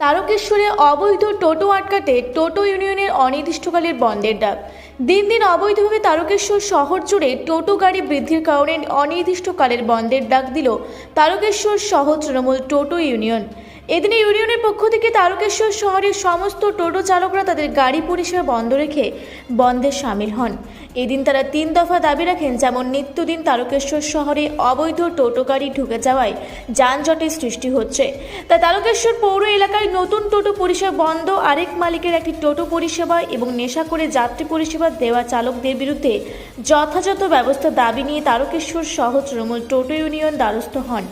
তারকেশ্বরে অবৈধ টোটো আটকাতে টোটো ইউনিয়নের অনির্দিষ্টকালের বন্ধের ডাক। দিন দিন অবৈধভাবে তারকেশ্বর শহর জুড়ে টোটো গাড়ি বৃদ্ধির কারণে অনির্দিষ্টকালের বন্ধের ডাক দিল তারকেশ্বর শহর তৃণমূল টোটো ইউনিয়ন। এদিনে ইউনিয়নের পক্ষ থেকে তারকেশ্বর শহরের সমস্ত টোটো চালকরা তাদের গাড়ি পরিষেবা বন্ধ রেখে বন্ধে সামিল হন। এদিন তারা তিন দফা দাবি রাখেন, যেমন নিত্যদিন তারকেশ্বর শহরে অবৈধ টোটো গাড়ি ঢুকে যাওয়ায় যানজটের সৃষ্টি হচ্ছে। তা তারকেশ্বর পৌর এলাকায় নতুন টোটো পরিষেবা বন্ধ, আরেক মালিকের একটি টোটো পরিষেবা এবং নেশা করে যাত্রী পরিষেবা দেওয়া চালকদের বিরুদ্ধে যথাযথ ব্যবস্থা দাবি নিয়ে তারকেশ্বর সহ তৃণমূল টোটো ইউনিয়ন দ্বারস্থ হন।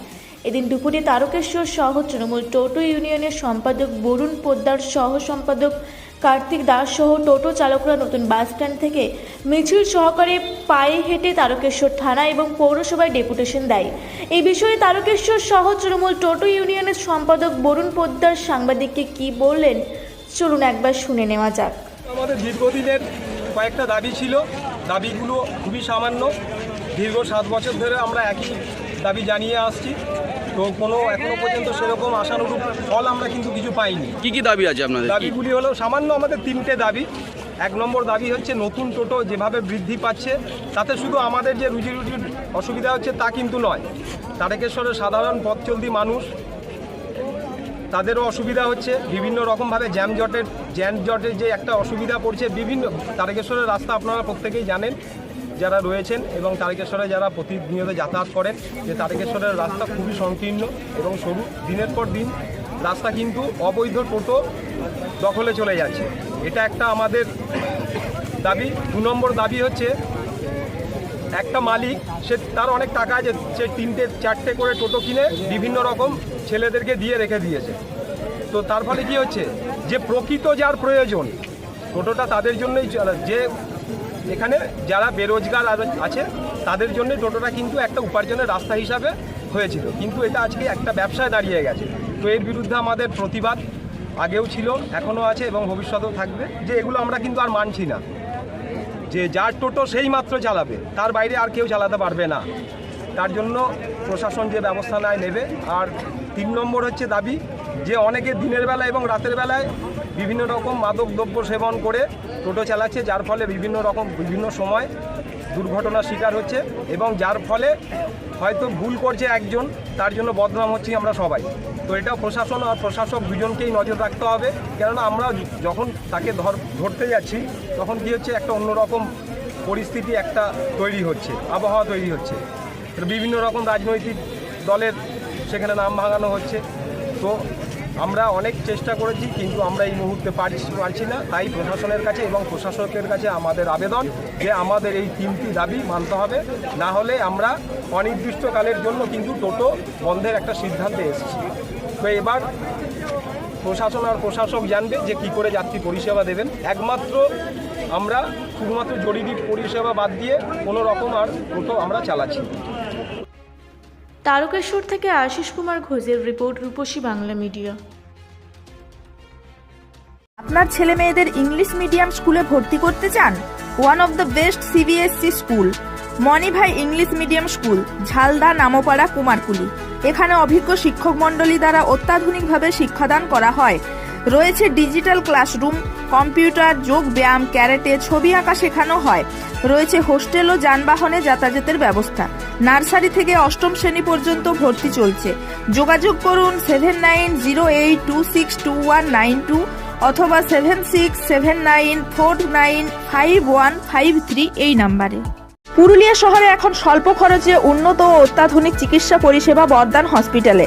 এদিন দুপুরে তারকেশ্বর সহ তৃণমূল টোটো ইউনিয়নের সম্পাদক বরুণ পোদ্দার সহ সম্পাদক কার্তিক দাস সহ টোটো চালকরা নতুন বাসস্ট্যান্ড থেকে মিছিল সহকারে পায়ে হেঁটে তারকেশ্বর থানা এবং পৌরসভায় ডেপুটেশন দেয়। এই বিষয়ে তারকেশ্বর সহ তৃণমূল টোটো ইউনিয়নের সম্পাদক বরুণ পোদ্দার সাংবাদিককে কি বললেন, চলুন একবার শুনে নেওয়া যাক। আমাদের দীর্ঘদিনের কয়েকটা দাবি ছিল। দাবিগুলো খুবই সামান্য। দীর্ঘ সাত বছর ধরে আমরা একই দাবি জানিয়ে আসছি। তো কোনো এখনও পর্যন্ত সেরকম আশানুরূপ ফল আমরা কিন্তু কিছু পাইনি। কি কি দাবি আছে আপনাদের? দাবিগুলি হলো সামান্য আমাদের তিনটে দাবি। এক নম্বর দাবি হচ্ছে নতুন টোটো যেভাবে বৃদ্ধি পাচ্ছে তাতে শুধু আমাদের যে রুজি রুটির অসুবিধা হচ্ছে তা কিন্তু নয়। তারকেশ্বরের সাধারণ পথ চলতি মানুষ তাদেরও অসুবিধা হচ্ছে। বিভিন্ন রকমভাবে জ্যাম জটের জ্যাম জটের যে একটা অসুবিধা পড়ছে বিভিন্ন তারকেশ্বরের রাস্তা আপনারা প্রত্যেকেই জানেন। যারা রয়েছেন এবং তারকেশ্বরে যারা প্রতিনিয়ত যাতায়াত করেন, যে তারকেশ্বরের রাস্তা খুবই সংকীর্ণ এবং সরু। দিনের পর দিন রাস্তা কিন্তু অবৈধ টোটো দখলে চলে যাচ্ছে। এটা একটা আমাদের দাবি। দু নম্বর দাবি হচ্ছে, একটা মালিক, সে তার অনেক টাকা আছে, সে তিনটে, চারটে করে টোটো কিনে বিভিন্ন রকম ছেলেদেরকে দিয়ে রেখে দিয়েছে। তো তার ফলে কী হচ্ছে, যে প্রকৃত যার প্রয়োজন, টোটোটা তাদের জন্যই যে এখানে যারা বেরোজগার আছে, তাদের জন্য টোটোটা কিন্তু একটা উপার্জনের রাস্তা হিসাবে হয়েছিল। কিন্তু এটা আজকে একটা ব্যবসায় দাঁড়িয়ে গেছে। তো এর বিরুদ্ধে আমাদের প্রতিবাদ আগেও ছিল, এখনও আছে এবং ভবিষ্যতেও থাকবে যে এগুলো আমরা কিন্তু আর মানছি না। যে যার টোটো সেই মাত্র চালাবে, তার বাইরে আর কেউ চালাতে পারবে না। তার জন্য প্রশাসন যে ব্যবস্থা নেয় নেবে। আর তিন নম্বর হচ্ছে দাবি যে অনেকে দিনের বেলা এবং রাতের বেলায় বিভিন্ন রকম মাদক দ্রব্য সেবন করে টোটো চালাচ্ছে, যার ফলে বিভিন্ন রকম, বিভিন্ন সময় দুর্ঘটনার শিকার হচ্ছে এবং যার ফলে হয়তো ভুল করছে একজন, তার জন্য বদনাম হচ্ছি আমরা সবাই। তো এটা প্রশাসন আর প্রশাসক দুজনকেই নজর রাখতে হবে, কেননা আমরা যখন তাকে ধর, ধরতে যাচ্ছি, তখন কী হচ্ছে, একটা অন্যরকম পরিস্থিতি একটা তৈরি হচ্ছে, আবহাওয়া তৈরি হচ্ছে। বিভিন্ন রকম রাজনৈতিক দলের সেখানে নাম ভাঙানো হচ্ছে। তো আমরা অনেক চেষ্টা করেছি, কিন্তু আমরা এই মুহূর্তে পারছি পারছি না। তাই প্রশাসনের কাছে এবং প্রশাসকের কাছে আমাদের আবেদন যে আমাদের এই তিনটি দাবি মানতে হবে। না হলে আমরা অনির্দিষ্টকালের জন্য কিন্তু টোটো বন্ধের একটা সিদ্ধান্তে এসেছি। তো এবার প্রশাসন আর প্রশাসক জানবে যে কি করে যাত্রী পরিষেবা দেবেন। একমাত্র আমরা শুধুমাত্র জরুরি পরিষেবা বাদ দিয়ে কোনো রকম আর টোটো আমরা চালাচ্ছি। তারকেশ্বর থেকে আশিস কুমার ঘোষের রিপোর্ট রূপসী বাংলা মিডিয়া। আপনার ছেলে মেয়েদের ইংলিশ মিডিয়াম স্কুলে ভর্তি করতে চান? One of the best CBSE school Manibhai English medium school, Jhalda Namapara Kumarkuli. এখানে অভিজ্ঞ শিক্ষক মণ্ডলী দ্বারা অত্যাধুনিকভাবে শিক্ষাদান করা হয়। রয়েছে ডিজিটাল ক্লাসরুম, কম্পিউটার, যোগ ব্যায়াম, ক্যারেটে, ছবি আঁকা শেখানো হয়। রয়েছে হোস্টেল ও যানবাহনে যাতায়াতের ব্যবস্থা। নার্সারি থেকে অষ্টম শ্রেণি পর্যন্ত ভর্তি চলছে। যোগাযোগ করুন seven nine zero eight two six two one nine two অথবা seven six seven nine four nine five one five three এই নাম্বারে। পুরুলিয়া শহরে এখন স্বল্প খরচে উন্নত ও অত্যাধুনিক চিকিৎসা পরিষেবা বর্দান হসপিটালে।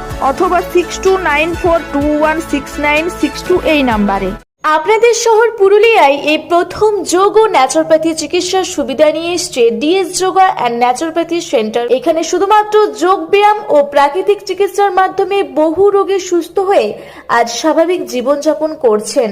অথবা six two nine four two one six nine six two এই নাম্বারে। আপনাদের শহর পুরুলিয়ায় এই প্রথম যোগ ও ন্যাচুরোপ্যাথি চিকিৎসার সুবিধা নিয়ে এসছে DS yoga and naturopathy centre এখানে শুধুমাত্র যোগ ব্যায়াম ও প্রাকৃতিক চিকিৎসার মাধ্যমে বহু রোগে সুস্থ হয়ে আজ স্বাভাবিক জীবনযাপন করছেন।